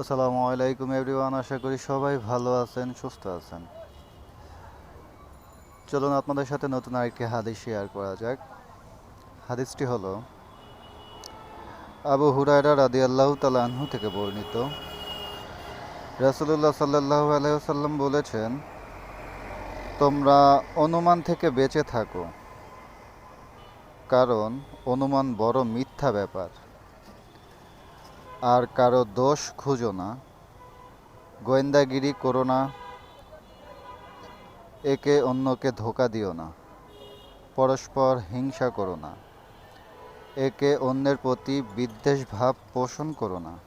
আসসালামু আলাইকুম এভরিওয়ান, আশা করি সবাই ভালো আছেন, সুস্থ আছেন। চলুন আপনাদের সাথে নতুন আরেকটি হাদিস শেয়ার করা যাক। হাদিসটি হলো, আবু হুরায়রা রাদি আল্লাহ তালাহু থেকে বর্ণিত। রাসুলুল্লাহ সাল্লাহ আলাইসাল্লাম বলেছেন, তোমরা অনুমান থেকে বেঁচে থাকো। কারণ অনুমান বড় মিথ্যা ব্যাপার। আর কারও দোষ খুঁজো না। গোয়েন্দাগিরি করো না। একে অন্যকে ধোকা দিও না। পরস্পর হিংসা করো না। একে অন্যের প্রতি বিদ্বেষ ভাব পোষণ করো না।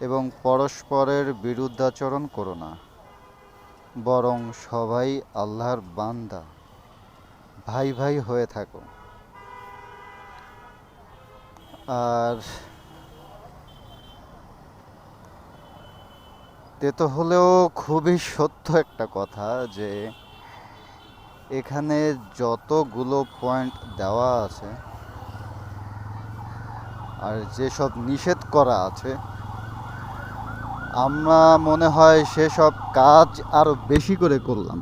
এবং পরস্পরের বিরুদ্ধাচরণ করো না। বরং সবাই আল্লাহর বান্দা। ভাই ভাই হয়ে থাকো। আর তেতো হলেও খুবই সত্য একটা কথা যে এখানে যতগুলো পয়েন্ট দেওয়া আছে আর যেসব নিষেধ করা আছে, আমরা মনে হয় সেসব কাজ আরও বেশি করে করলাম।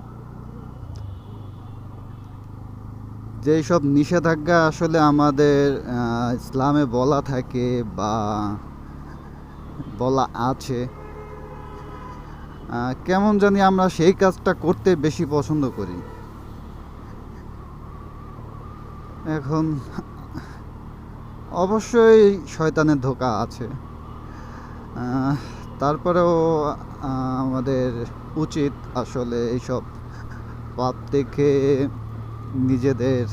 যেই সব নিষেধাজ্ঞা আসলে আমাদের ইসলামে বলা থাকে বা বলা আছে কেমন জানি আমরা সেই কাজটা করতে বেশি পছন্দ করি। এখন অবশ্যই শয়তানের ধোকা আছে। তারপরেও আমাদের উচিত আসলে এইসব পাপ থেকে নিজেদের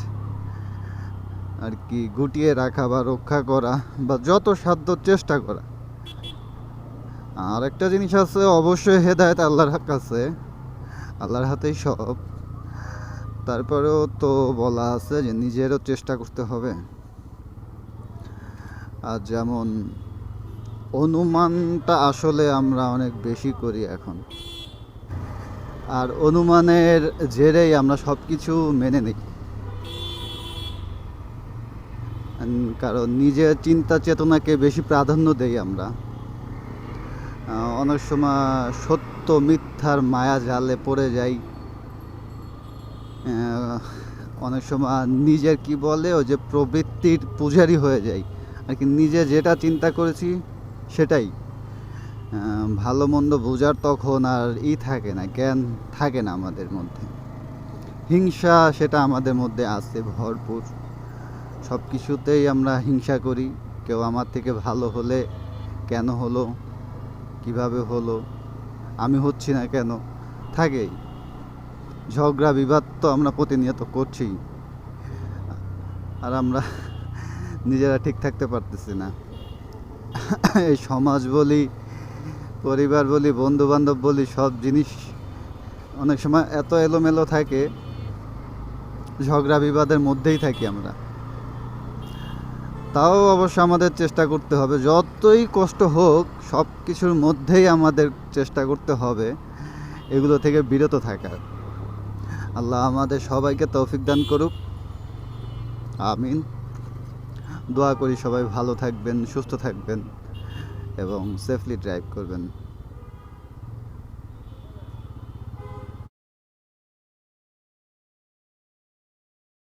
আর কি গুটিয়ে রাখা বা রক্ষা করা বা যত সাধ্য চেষ্টা করা। আর একটা জিনিস আছে, অবশ্যই হেদায়ত আল্লাহর কাছে। আল্লাহর হাতেই সব। তারপরেও তো বলা আছে যে নিজেরও চেষ্টা করতে হবে। আর যেমন অনুমানটা আসলে আমরা অনেক বেশি করি এখন। আর অনুমানের জেরেই আমরা সব কিছু মেনে নিই। কারণ নিজের চিন্তা চেতনাকে বেশি প্রাধান্য দেই আমরা। অনেক সময় সত্য মিথ্যার মায়া জালে পড়ে যাই। অনেক সময় নিজের কি বলে ও যে প্রবৃত্তির পূজারি হয়ে যাই। আর কি নিজে যেটা চিন্তা করেছি, সেটাই। ভালো মন্দ বোঝার তখন আর ই থাকে না, জ্ঞান থাকে না আমাদের মধ্যে। হিংসা সেটা আমাদের মধ্যে আছে ভরপুর। সব কিছুতেই আমরা হিংসা করি। কেউ আমার থেকে ভালো হলে কেন হলো? কীভাবে হলো? আমি হচ্ছি না কেন? থাকেই। ঝগড়া, বিবাদ তো আমরা প্রতিনিয়ত করছি আর আমরা নিজেরা ঠিক থাকতে পারতেছি না। এই সমাজ বলি, পরিবার বলি বন্ধু বান্ধব বলি, সব জিনিস অনেক সময় এত এলোমেলো থাকে, ঝগড়া, বিবাদের মধ্যেই থাকি আমরা। তাও অবশ্য আমাদের চেষ্টা করতে হবে। যতই কষ্ট হোক সব কিছুর মধ্যেই আমাদের চেষ্টা করতে হবে এগুলো থেকে বিরত থাকার। আল্লাহ আমাদের সবাইকে তৌফিক দান করুক। আমিন। দোয়া করি সবাই ভালো থাকবেন, সুস্থ থাকবেন এবং সেফলি ড্রাইভ করবেন।